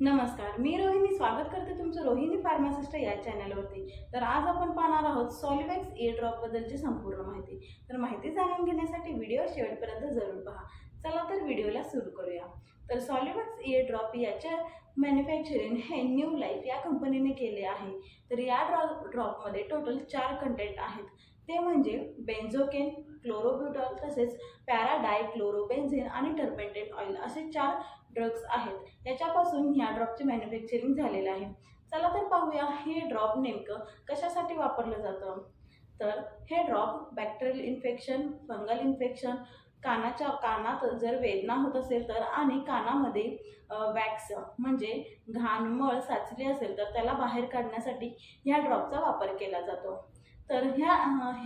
नमस्कार मी रोहिणी. स्वागत करते तुमचं रोहिणी फार्मासिस्ट या चॅनलवरती. तर आज आपण पाहणार आहोत सॉलिवॅक्स ए ड्रॉपबद्दलची संपूर्ण माहिती. तर माहिती जाणून घेण्यासाठी व्हिडिओ शेवटपर्यंत जरूर पहा. चला तर व्हिडिओला सुरू करूया. तर सॉलिवॅक्स ए ड्रॉप याच्या मॅन्युफॅक्चरिंग हे न्यू लाईफ या कंपनीने केले आहे. तर या ड्रॉ ड्रॉपमध्ये टोटल चार कंटेंट आहेत. ते म्हणजे बेन्झोकेन क्लोरोब्युटॉल तसेच पॅराडाय क्लोरोबेन्झिन आणि टर्पेंटेन ऑइल असे चार ड्रग्स आहेत. याच्यापासून ह्या ड्रॉपचे मॅन्युफॅक्चरिंग झालेलं आहे. चला तर पाहूया हे ड्रॉप नेमकं कशासाठी वापरलं जातं? तर हे drop bacterial infection fungal infection कानाच्या कानात जर वेदना होत असेल तर आणि कानामध्ये वॅक्स म्हणजे घाणमळ साचली असेल तर त्याला बाहेर काढण्यासाठी ह्या ड्रॉपचा वापर केला जातो. तर ह्या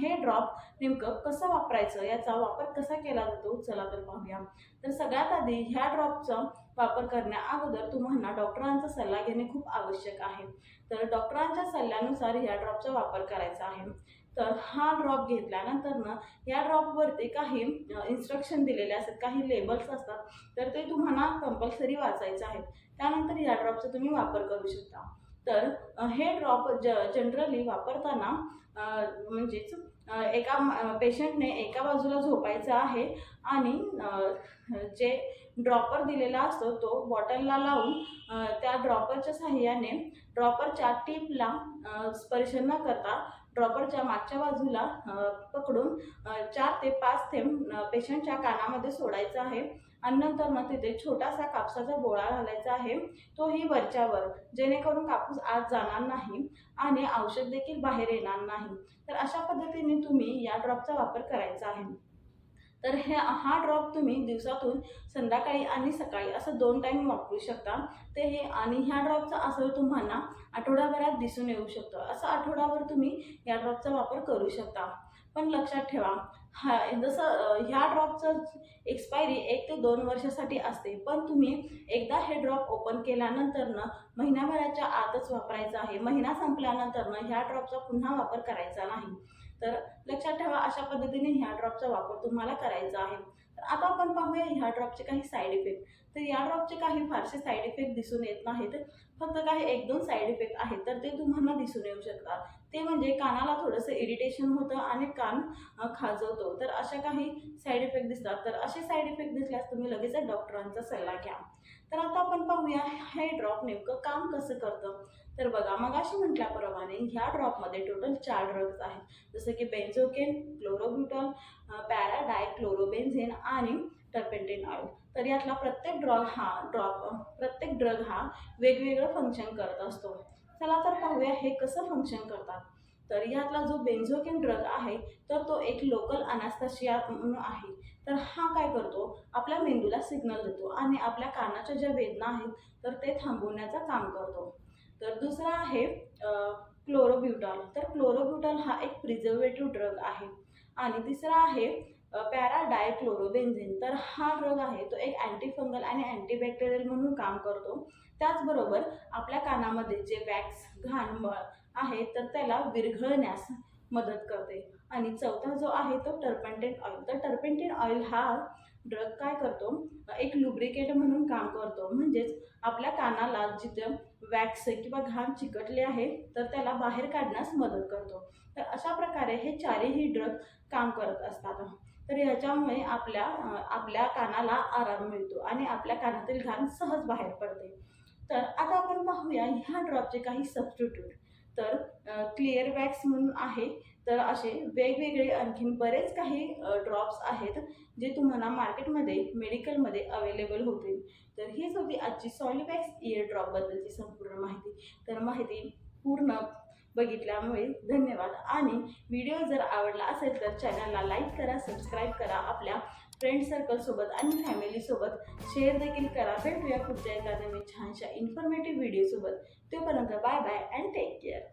हे ड्रॉप नेमकं कसं वापरायचं? याचा वापर कसा केला जातो? चला तर पाहूया. तर सगळ्यात आधी ह्या ड्रॉपचा वापर करण्या अगोदर तुम्हाला डॉक्टरांचा सल्ला घेणे खूप आवश्यक आहे. तर डॉक्टरांच्या सल्ल्यानुसार ह्या ड्रॉपचा वापर करायचा आहे. तर हा ड्रॉप घेतल्यानंतर ना या ड्रॉपवरती काही इन्स्ट्रक्शन दिलेले असतात काही लेबल्स असतात तर ते तुम्हाला कंपल्सरी वाचायचं आहे. त्यानंतर या ड्रॉपचा तुम्ही वापर करू शकता. तर हे ड्रॉप ज जनरली वापरताना म्हणजेच एका पेशंटने एका बाजूला झोपायचं आहे आणि जे ड्रॉपर दिलेला असतो तो बॉटलला लावून त्या ड्रॉपरच्या सहाय्याने ड्रॉपरच्या टीपला स्पर्श न करता ड्रॉपरच्या मागच्या बाजूला पकडून चार ते पाच थेंब पेशंटच्या कानामध्ये सोडायचं आहे. आणि नंतर मग तिथे छोटासा कापसाचा गोळा घालायचा आहे तोही वरच्यावर. जेणेकरून कापूस आत जाणार नाही आणि औषध देखील बाहेर येणार नाही. तर अशा पद्धतीने तुम्ही या ड्रॉपचा वापर करायचा आहे. तर हे हा ड्रॉप तुम्ही दिवसातून संध्याकाळी आणि सकाळी असं दोन टाईम वापरू शकता. ते हे आणि ह्या ड्रॉपचा असं तुम्हाला आठवड्याभरात दिसून येऊ शकतं. असं आठवडाभर तुम्ही या ड्रॉपचा वापर करू शकता. पण लक्षात ठेवा. हा जसं ह्या ड्रॉपचं एक्सपायरी एक ते दोन वर्षासाठी असते. पण तुम्ही एकदा हे ड्रॉप ओपन केल्यानंतरनं महिन्याभराच्या आतच वापरायचं आहे. महिना संपल्यानंतरनं ह्या ड्रॉपचा पुन्हा वापर करायचा नाही. तर लक्षात ठेवा अशा पद्धतीने ह्या ड्रॉपचा वापर तुम्हाला करायचा आहे. तर आता आपण पाहूया ह्या ड्रॉपचे काही साईड इफेक्ट तर या ड्रॉपचे काही फारसे साईड इफेक्ट दिसून येत नाहीत. फक्त काही एक दोन साईड इफेक्ट आहेत. तर ते तुम्हाला दिसून येऊ शकतात. ते म्हणजे कानाला थोडंसं इरिटेशन होतं आणि कान खाजवतो. तर अशा काही साईड इफेक्ट दिसतात. तर असे साईड इफेक्ट दिसल्यास तुम्ही लगेच डॉक्टरांचा सल्ला घ्या. तर आता आपण पाहूया हे ड्रॉप नेमकं काम कसं करतं? तर बघा मगाशी म्हटल्याप्रमाणे ह्या ड्रॉपमध्ये टोटल चार ड्रग्ज आहेत. जसं की बेन्झोकेन क्लोरोब्युटॉल पॅराडाय क्लोरोबेन्झिन आणि टर्पेंटेन ऑइल तर यातला प्रत्येक ड्रॉग हा ड्रॉप प्रत्येक ड्रग हा वेगवेगळं फंक्शन करत असतो. चला तर पाहूया हे कसं फंक्शन करतात. तर यातला जो बेन्झोकेन ड्रग आहे तर तो एक लोकल अनास्थाशिया म्हणून आहे. तर हा काय करतो? आपल्या मेंदूला सिग्नल देतो आणि आपल्या कानाच्या ज्या वेदना आहेत तर ते थांबवण्याचं काम करतो. तर दुसरा आहे क्लोरोब्युटॉल तर क्लोरोब्युटॉल हा एक प्रिझर्वेटिव्ह ड्रग आहे. आणि तिसरा आहे पॅरा डायक्लोरोबेन्झिन तर हा ड्रग आहे तो एक अँटीफंगल आणि अँटीबॅक्टेरियल म्हणून काम करतो. त्याचबरोबर आपल्या कानामध्ये जे वॅक्स घाण मळ आहे तर त्याला विरघळण्यास मदत करते. आणि चौथा जो आहे तो टर्पेंटेन ऑइल. तर टर्पेंटेन ऑइल हा ड्रग काय करतो? एक लुब्रिकेट म्हणून काम करतो. म्हणजेच आपल्या कानाला जिथं वॅक्स किंवा घाण चिकटले आहे तर त्याला बाहेर काढण्यास मदत करतो. तर अशा प्रकारे हे चारही ड्रग काम करत असतात. तर ह्याच्यामुळे आपल्या आपल्या कानाला आराम मिळतो आणि आपल्या कानातील घाण सहज बाहेर पडते. तर आता आपण पाहूया ह्या ड्रॉपचे काही सबस्टिट्यूट तर क्लिअर वॅक्स म्हणून आहे. तर असे वेगवेगळे आणखीन बरेच काही ड्रॉप्स आहेत जे तुम्हाला मार्केटमध्ये मेडिकलमध्ये अवेलेबल होतील. तर हीच होती आजची सॉलिवॅक्स इयर ड्रॉपबद्दलची संपूर्ण माहिती. तर माहिती पूर्ण बघितल्यामुळे धन्यवाद. आणि व्हिडिओ जर आवडला असेल तर चॅनलला लाईक करा सबस्क्राईब करा आपल्या फ्रेंड सर्कलसोबत आणि फॅमिलीसोबत शेअर देखील करा. भेटूया पुढच्या एका नवीन छानशा इन्फॉर्मेटिव्ह व्हिडिओसोबत तोपर्यंत bye bye and take care.